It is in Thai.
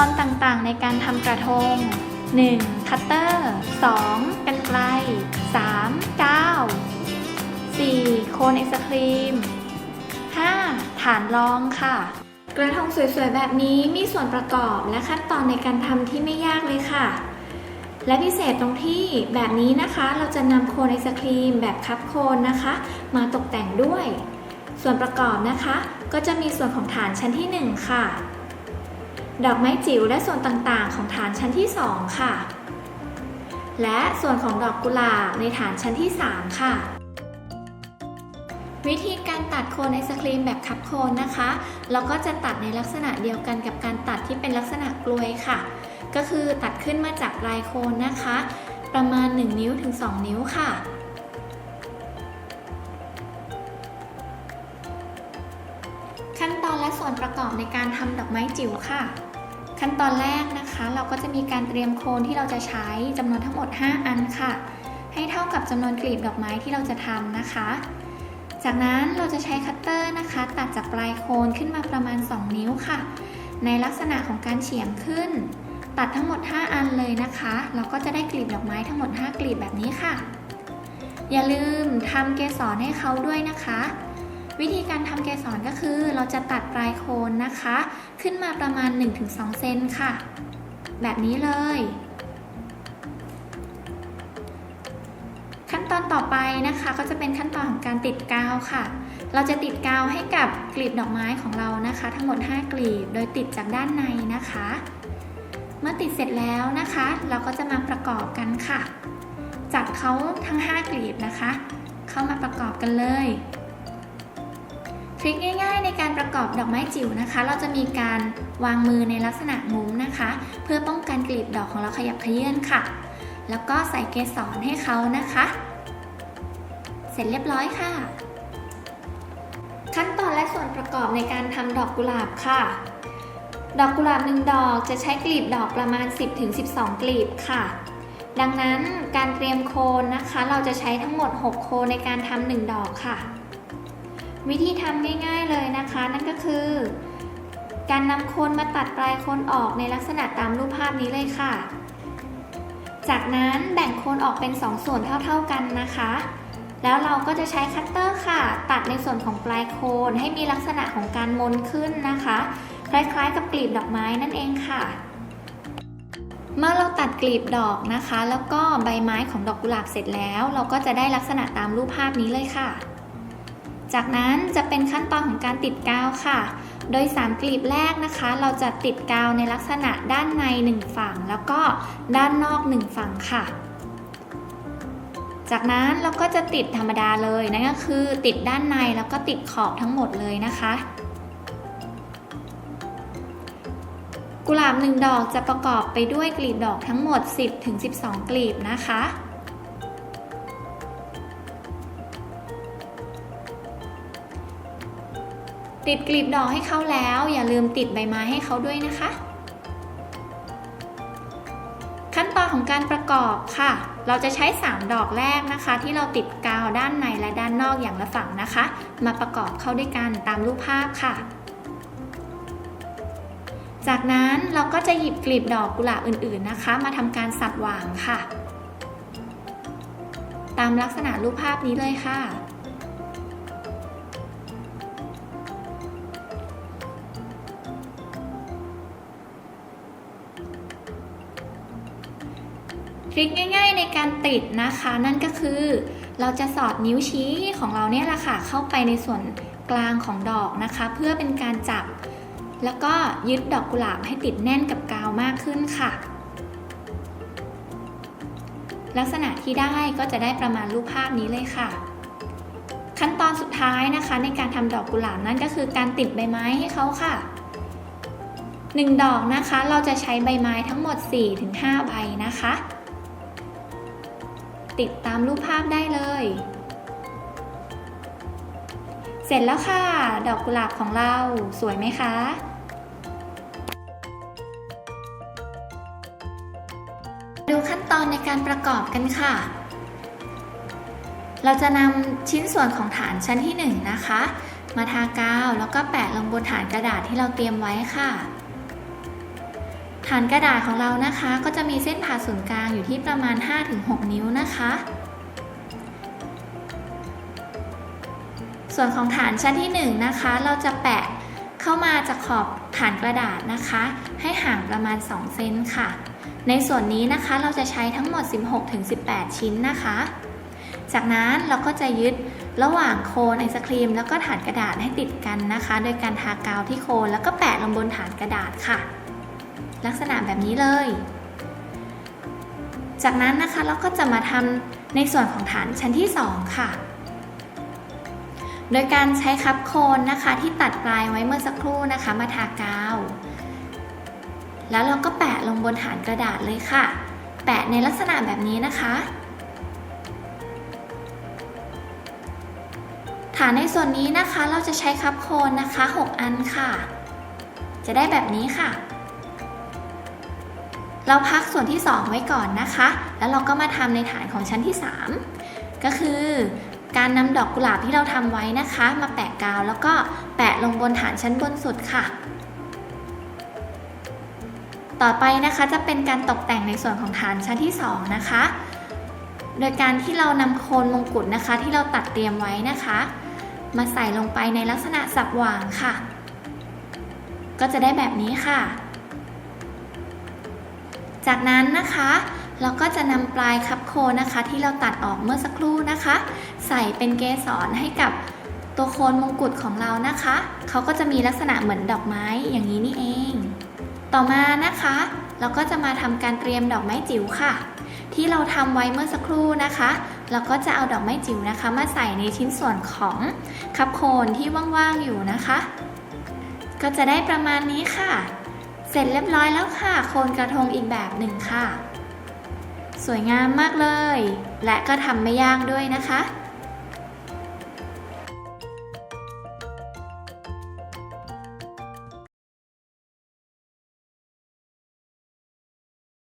ตอนต่างๆ ในการทำกระทง 1. คัตเตอร์ 2. กันไกล 3. กาว 4. โคนไอศครีม 5. ฐานรองค่ะ กระทงสวยๆ แบบนี้มีส่วนประกอบและขั้นตอนในการทำที่ไม่ยากเลยค่ะ และพิเศษตรงที่แบบนี้นะคะ เราจะนำโคนไอศครีมแบบคัพโคนนะคะ มาตกแต่งด้วย ส่วนประกอบนะคะ ก็จะมีส่วนของฐานชั้นที่ 1 ค่ะ ดอกไม้จิ๋วและส่วนต่างๆ ของฐานชั้นที่ 2 ค่ะ และส่วนของดอกกุหลาบในฐานชั้นที่ 3 ค่ะ วิธีการตัดโคนไอศครีมแบบคับโคนนะคะ เราก็จะตัดในลักษณะเดียวกันกับการตัดที่เป็นลักษณะกลวยค่ะ ก็คือตัดขึ้นมาจากปลายโคนนะคะ ประมาณ 1 นิ้วถึง 2 นิ้วค่ะขั้นตอนและส่วนประกอบในการทำดอกไม้จิ๋วค่ะ ขั้นตอนแรกนะคะ เราก็จะมีการเตรียมโคนที่เราจะใช้จำนวนทั้งหมด 5 อันค่ะ ให้เท่ากับจำนวนกลีบดอกไม้ที่เราจะทำนะคะ จากนั้นเราจะใช้คัตเตอร์นะคะ ตัดจากปลายโคนขึ้นมาประมาณ 2 นิ้วค่ะ ในลักษณะของการเฉียงขึ้น ตัดทั้งหมด 5 อันเลยนะคะ เราก็จะได้กลีบดอกไม้ทั้งหมด 5 กลีบแบบนี้ค่ะ อย่าลืมทำเกสรให้เขาด้วยนะคะ วิธีการทำเกสรก็คือเราจะตัดปลายโคนนะคะ ขึ้นมาประมาณ 1-2 เซนค่ะ แบบนี้เลย ขั้นตอนต่อไปนะคะก็จะเป็นขั้นตอนของการติดกาวค่ะ เราจะติดกาวให้กับกลีบดอกไม้ของเรานะคะ ทั้งหมด 5 กลีบโดยติดจากด้านในนะคะ เมื่อติดเสร็จแล้วนะคะ เราก็จะมาประกอบกันค่ะ จับเขาทั้ง 5 กลีบนะคะ เข้ามาประกอบกันเลย ทริคง่ายๆ ในการประกอบดอกไม้จิ๋วนะคะ เราจะมีการวางมือในลักษณะงุ้มนะคะ เพื่อป้องกันกลีบดอกของเราขยับขยื่นค่ะ แล้วก็ใส่เกสรให้เขานะคะ เสร็จเรียบร้อยค่ะ ขั้นตอนและส่วนประกอบในการทำดอกกุหลาบค่ะ ดอกกุหลาบหนึ่งดอกจะใช้กลีบดอกประมาณ 10-12 กลีบค่ะ ดังนั้นการเตรียมโคนนะคะ เราจะใช้ทั้งหมด 6 โคนในการทำหนึ่งดอกค่ะ วิธีทำง่าย ๆเลยนะคะ นั่นก็คือ การนำโคนมาตัดปลายโคนออกในลักษณะตามรูปภาพนี้เลยค่ะ จากนั้นแบ่งโคนออกเป็น 2 ส่วนเท่าๆกันนะคะ แล้วเราก็จะใช้คัตเตอร์ค่ะ ตัดในส่วนของปลายโคนให้มีลักษณะของการมนขึ้นนะคะ คล้ายๆกับกลีบดอกไม้นั่นเองค่ะเมื่อเราตัดกลีบดอกนะคะ แล้วก็ใบไม้ของดอกกุหลาบเสร็จแล้ว เราก็จะได้ลักษณะตามรูปภาพนี้เลยค่ะ จากนั้นจะเป็นขั้นตอนของการติดกาวค่ะ โดย 3 กลีบแรกนะคะ เราจะติดกาวในลักษณะด้านใน 1 ฝั่ง แล้วก็ด้านนอก 1 ฝั่งค่ะ จากนั้นเราก็จะติดธรรมดาเลยนั่นก็คือ ติดด้านในแล้วก็ติดขอบทั้งหมดเลยนะคะ กุหลาบหนึ่งดอกจะประกอบไปด้วยกลีบดอกทั้งหมด 10-12 กลีบนะคะ ติดกลีบดอกให้เขาแล้ว อย่าลืมติดใบไม้ให้เขาด้วยนะคะ ขั้นตอนของการประกอบค่ะ เราจะใช้ 3 ดอกแรกนะคะ ที่เราติดกาวด้านในและด้านนอกอย่างละฝั่งนะคะ มาประกอบเข้าด้วยกันตามรูปภาพค่ะ จากนั้นเราก็จะหยิบกลีบดอกกุหลาบอื่นๆนะคะ มาทำการสับหว่างค่ะ ตามลักษณะรูปภาพนี้เลยค่ะ ริคง่าย ๆ ในการติดนะคะ นั่นก็คือ เราจะสอดนิ้วชี้ของเราเนี่ยแหละค่ะเข้าไปในส่วนกลางของดอกนะคะ เพื่อเป็นการจับ แล้วก็ยึดดอกกุหลาบให้ติดแน่นกับกาวมากขึ้นค่ะ ลักษณะที่ได้ก็จะได้ประมาณรูปภาพนี้เลยค่ะ ขั้นตอนสุดท้ายนะคะ ในการทำดอกกุหลาบนั่นก็คือการติดใบไม้ให้เขาค่ะ1ดอกนะคะ เราจะใช้ใบไม้ทั้งหมด 4-5 ใบนะคะ ติดตามรูปภาพได้เลย เสร็จแล้วค่ะ ดอกกุหลาบของเราสวยไหมคะดูขั้นตอนในการประกอบกันค่ะ เราจะนำชิ้นส่วนของฐานชั้นที่ 1 นะคะ มาทากาวแล้วก็แปะลงบนฐานกระดาษที่เราเตรียมไว้ค่ะ ฐานกระดาษของเรานะคะ ก็จะมีเส้นผ่าศูนย์กลางอยู่ที่ประมาณ 5-6 นิ้วนะคะ ส่วนของฐานชั้นที่ 1 นะคะ เราจะแปะเข้ามาจากขอบฐานกระดาษนะคะ ให้ห่างประมาณ 2 เซนค่ะ ในส่วนนี้นะคะเราจะใช้ทั้งหมด 16-18 ชิ้นนะคะ จากนั้นเราก็จะยึดระหว่างโคนไอศครีม แล้วก็ฐานกระดาษให้ติดกันนะคะ โดยการทากาวที่โคนแล้วก็แปะลงบนฐานกระดาษค่ะ ลักษณะแบบนี้เลย จากนั้นนะคะเราก็จะมาทำในส่วนของฐานชั้นที่ 2 ค่ะ โดยการใช้คับโคนนะคะที่ตัดปลายไว้เมื่อสักครู่นะคะ มาทากาว แล้วเราก็แปะลงบนฐานกระดาษเลยค่ะ แปะในลักษณะแบบนี้นะคะฐานในส่วนนี้นะคะเราจะใช้คับโคนนะคะ 6 อันค่ะ จะได้แบบนี้ค่ะ เราพักส่วนที่ 2 ไว้ก่อนนะคะ แล้วเราก็มาทำในฐานของชั้นที่ 3 ก็คือการนำดอกกุหลาบที่เราทำไว้นะคะ มาแปะกาวแล้วก็แปะลงบนฐานชั้นบนสุดค่ะ ต่อไปนะคะจะเป็นการตกแต่งในส่วนของฐานชั้นที่ 2 นะคะ โดยการที่เรานำโคนมงกุฎนะคะ ที่เราตัดเตรียมไว้นะคะ มาใส่ลงไปในลักษณะสับหว่างค่ะ ก็จะได้แบบนี้ค่ะ จากนั้นนะคะเราก็จะนำปลายคับโคนะคะ ที่เราตัดออกเมื่อสักครู่นะคะ ใส่เป็นเกสรให้กับตัวโคนมงกุฎของเรานะคะเขาก็จะมีลักษณะเหมือนดอกไม้อย่างนี้นี่เอง ต่อมานะคะ เราก็จะมาทำการเตรียมดอกไม้จิ๋วค่ะ ที่เราทำไว้เมื่อสักครู่นะคะ เราก็จะเอาดอกไม้จิ๋วนะคะ มาใส่ในชิ้นส่วนของคับโคนที่ว่างๆอยู่นะคะ ก็จะได้ประมาณนี้ค่ะ สร็จเรียบร้อยแล้วค่ะ โคนกระทงอีกแบบหนึ่งค่ะ สวยงามมากเลย และก็ทำไม่ยากด้วยนะคะ